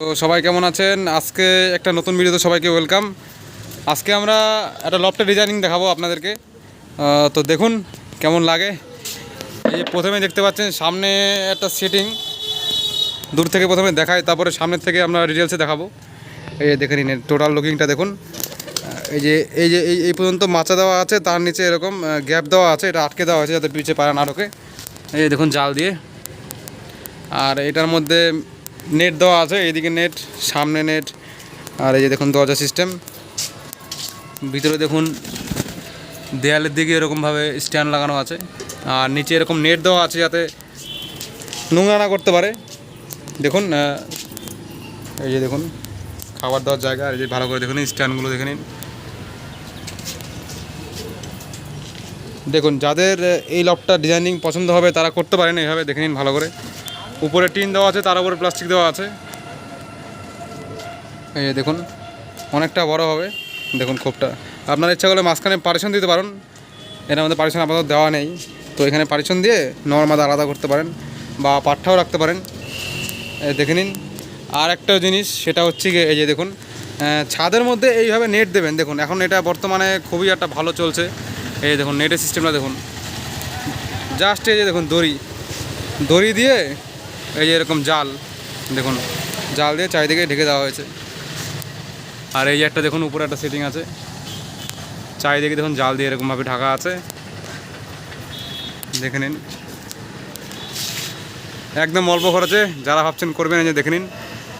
তো সবাই কেমন আছেন? আজকে একটা নতুন ভিডিওতে সবাইকে ওয়েলকাম। আজকে আমরা একটা লফটের ডিজাইনিং দেখাবো আপনাদেরকে। তো দেখুন কেমন লাগে। এই প্রথমে দেখতে পাচ্ছেন সামনে একটা সেটিং দূর থেকে প্রথমে দেখায় তারপরে সামনের থেকে আমরা ডিটেলসে দেখাবো। এই দেখে নিন টোটাল লুকিংটা দেখুন। এই যে এই যে, এই পর্যন্ত মাচা দেওয়া আছে, তার নিচে এরকম গ্যাপ দেওয়া আছে, এটা আটকে দেওয়া আছে যাতে পিছে পায়রা না ঢোকে। এই দেখুন জাল দিয়ে। আর এটার মধ্যে নেট দেওয়া আছে, এইদিকে নেট, সামনে নেট, আর এই যে দেখুন দরজা সিস্টেম ভিতরে দেখুন, দেয়ালের দিকে এরকমভাবে স্ট্যান্ড লাগানো আছে, আর নিচে এরকম নেট দেওয়া আছে যাতে নোংরা না করতে পারে। দেখুন এই যে দেখুন, খাবার দেওয়ার জায়গা, আর এই যে ভালো করে দেখুন স্ট্যান্ডগুলো দেখে নিন। দেখুন, যাদের এই লকটা ডিজাইনিং পছন্দ হবে, তারা করতে পারেন, এইভাবে দেখে নিন ভালো করে। উপরে টিন দেওয়া আছে, তার উপরে প্লাস্টিক দেওয়া আছে। এই দেখুন, অনেকটা বড় হবে। দেখুন খোপটা। আপনার ইচ্ছা করলে মাঝখানে পারিশন দিতে পারেন। এর মধ্যে পারিশন আপাতত দেওয়া নেই। তো এখানে পারিশন দিয়ে নর্মাল আলাদা করতে পারেন বা পাট্টাও রাখতে পারেন। দেখে নিন। আর একটা জিনিস, সেটা হচ্ছে গিয়ে, এই যে দেখুন ছাদের মধ্যে এইভাবে নেট দেবেন। দেখুন, এখন এটা বর্তমানে খুবই একটা ভালো চলছে। এই দেখুন নেটের সিস্টেমটা দেখুন। জাস্ট এই যে দেখুন, দড়ি। দড়ি দিয়ে এই যে এরকম জাল, দেখুন, জাল দিয়ে চারিদিকে ঢেকে দেওয়া হয়েছে। আর এই যে একটা, দেখুন, উপরে একটা সেটিং আছে। চারিদিকে, দেখুন, জাল দিয়ে এরকমভাবে ঢাকা আছে। দেখে নিন। একদম অল্প খরচে যারা ভাবছেন করবেন, এই যে দেখে নিন।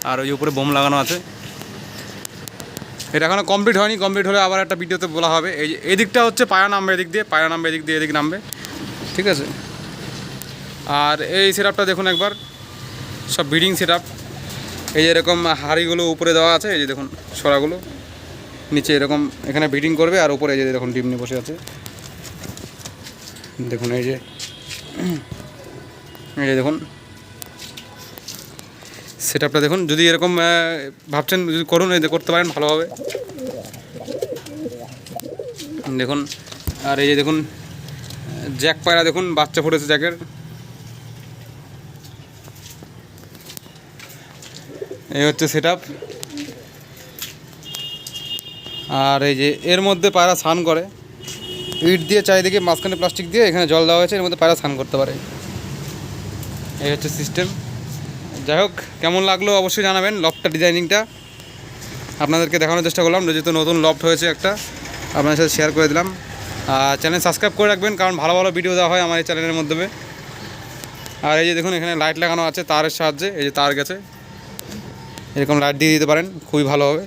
আর ওই উপরে বোম লাগানো আছে। এটা এখনও কমপ্লিট হয়নি। কমপ্লিট হলে আবার একটা ভিডিওতে বলা হবে। এই যে এই দিকটা হচ্ছে পায়া নামবে এদিক দিয়ে, পায়া নামবে এদিক দিয়ে, এদিক নামবে। ঠিক আছে? আর এই সেটআপটা দেখুন একবার। সব বিডিং সেটআপ এই যে এরকম হাড়িগুলো উপরে দেওয়া আছে, এই যে দেখুন সরাগুলো। নিচে এরকম এখানে ব্রিডিং করবে আর উপরে এই যে দেখুন ডিম নিয়ে বসে আছে। দেখুন এই যে এই যে দেখুন। সেট আপটা দেখুন, যদি এরকম ভাবছেন যদি করুন, এই যে করতে পারেন ভালোভাবে দেখুন, আর এই যে দেখুন জ্যাক পায়রা দেখুন, বাচ্চা ফুটেছে জ্যাকের এই হচ্ছে সেট আর এই যে এর মধ্যে পায়রা স্নান করে। ইট দিয়ে চারিদিকে মাঝখানে প্লাস্টিক দিয়ে এখানে জল দেওয়া হয়েছে, এর মধ্যে পায়রা স্নান করতে পারে। এই হচ্ছে সিস্টেম যাই হোক, কেমন লাগল অবশ্যই জানাবেন লফটটা ডিজাইনিংটা আপনাদেরকে দেখানোর চেষ্টা করলাম, যেহেতু নতুন লফট হয়েছে একটা, আপনাদের সাথে শেয়ার করে দিলাম। আর চ্যানেল সাবস্ক্রাইব করে রাখবেন, কারণ ভালো ভালো ভিডিও দেওয়া হয় আমার এই চ্যানেলের মাধ্যমে। আর এই যে দেখুন, এখানে লাইট লাগানো আছে, তারের সাহায্যে, এই যে তার গেছে। এরকম লাইট দিয়ে দিতে পারেন খুবই ভালো হবে।